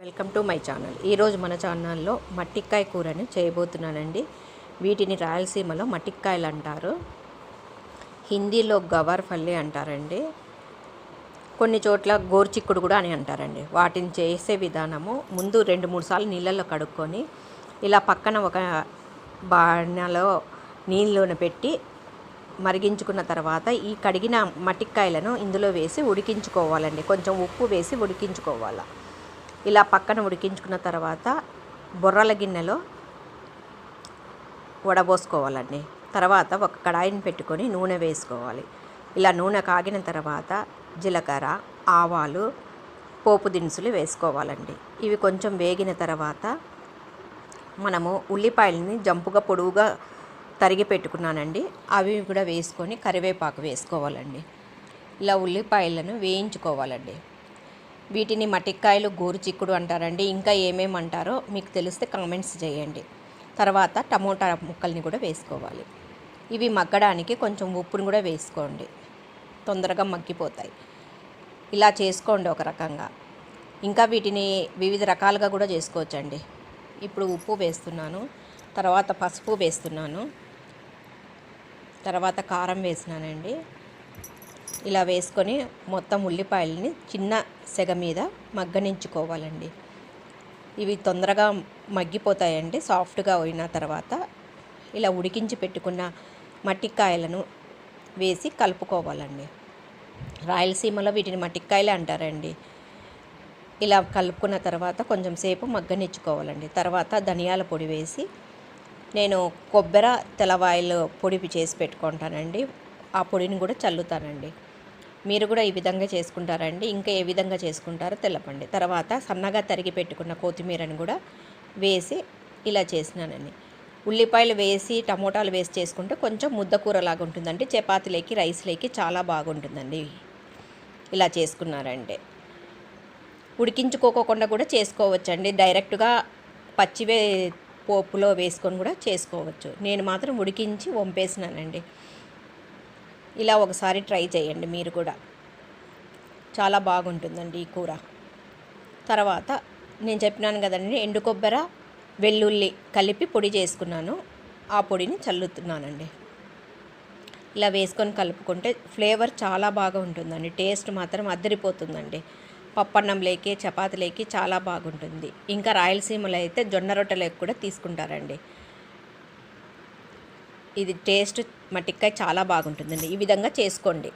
Welcome to my channel. ఈరోజు మన ఛానల్లో మట్టికాయ కూరని చేయబోతున్నానండి. వీటిని రాయలసీమలో మట్టిక్కాయలు అంటారు. హిందీలో గవర్ ఫల్లి అంటారండి. కొన్ని చోట్ల గోర్చిక్కుడు కూడా అని అంటారండి. వాటిని చేసే విధానము ముందు రెండు మూడు సార్లు నీళ్ళల్లో కడుక్కొని ఇలా పక్కన ఒక బాణలో నీళ్ళను పెట్టి మరిగించుకున్న తర్వాత ఈ కడిగిన మట్టికాయలను ఇందులో వేసి ఉడికించుకోవాలండి. కొంచెం ఉప్పు వేసి ఉడికించుకోవాలి. ఇలా పక్కన ఉడికించుకున్న తర్వాత బొర్రల గిన్నెలో వడబోసుకోవాలండి. తర్వాత ఒక కడాయిని పెట్టుకొని నూనె వేసుకోవాలి. ఇలా నూనె కాగిన తర్వాత జీలకర్ర ఆవాలు పోపు దినుసులు వేసుకోవాలండి. ఇవి కొంచెం వేగిన తర్వాత మనము ఉల్లిపాయలని జంపుగా పొడువుగా తరిగి పెట్టుకున్నానండి. అవి కూడా వేసుకొని కరివేపాకు వేసుకోవాలండి. ఇలా ఉల్లిపాయలను వేయించుకోవాలండి. వీటిని మటిక్కాయలు గోరు చిక్కుడు అంటారండి. ఇంకా ఏమేమి అంటారో మీకు తెలిస్తే కామెంట్స్ చేయండి. తర్వాత టమోటా ముక్కల్ని కూడా వేసుకోవాలి. ఇవి మగ్గడానికి కొంచెం ఉప్పుని కూడా వేసుకోండి. తొందరగా మగ్గిపోతాయి. ఇలా చేసుకోండి ఒక రకంగా. ఇంకా వీటిని వివిధ రకాలుగా కూడా చేసుకోవచ్చండి. ఇప్పుడు ఉప్పు వేస్తున్నాను. తర్వాత పసుపు వేస్తున్నాను. తర్వాత కారం వేసినానండి. ఇలా వేసుకొని మొత్తం ఉల్లిపాయలని చిన్న సెగ మీద మగ్గనించుకోవాలండి. ఇవి తొందరగా మగ్గిపోతాయండి సాఫ్ట్గా అయిన తర్వాత. ఇలా ఉడికించి పెట్టుకున్న మట్టికాయలను వేసి కలుపుకోవాలండి. రాయలసీమలో వీటిని మట్టికాయలే అంటారండి. ఇలా కలుపుకున్న తర్వాత కొంచెం సేపు మగ్గనిచ్చుకోవాలండి. తర్వాత ధనియాల పొడి వేసి నేను కొబ్బరి తెల్లవాయిలు పొడి చేసి పెట్టుకుంటానండి. ఆ పొడిని కూడా చల్లుతానండి. మీరు కూడా ఈ విధంగా చేసుకుంటారండి. ఇంకా ఏ విధంగా చేసుకుంటారో తెలపండి. తర్వాత సన్నగా తరిగి పెట్టుకున్న కొత్తిమీరని కూడా వేసి ఇలా చేసినానండి. ఉల్లిపాయలు వేసి టమోటాలు వేసి చేసుకుంటే కొంచెం ముద్దకూరలాగా ఉంటుందండి. చపాతీలోకి రైస్లోకి చాలా బాగుంటుందండి. ఇలా చేసుకున్నారంటే. ఉడికించుకోకుండా కూడా చేసుకోవచ్చండి. డైరెక్ట్గా పచ్చివే పోపులో వేసుకొని కూడా చేసుకోవచ్చు. నేను మాత్రం ఉడికించి వంపేసినానండి. ఇలా ఒకసారి ట్రై చేయండి మీరు కూడా. చాలా బాగుంటుందండి ఈ కూర. తర్వాత నేను చెప్పినాను కదండి ఎండు కొబ్బరి వెల్లుల్లి కలిపి పొడి చేసుకున్నాను. ఆ పొడిని చల్లుతున్నానండి. ఇలా వేసుకొని కలుపుకుంటే ఫ్లేవర్ చాలా బాగా ఉంటుందండి. టేస్ట్ మాత్రం అద్దరిపోతుందండి పప్పన్నంలోకి చపాతీలోకి చాలా బాగుంటుంది. ఇంకా రాయలసీమలో అయితే జొన్న రొట్టెలకు కూడా తీసుకుంటారండి. ఇది టేస్ట్ మట్టికాయ చాలా బాగుంటుందండి. ఈ విధంగా చేసుకోండి.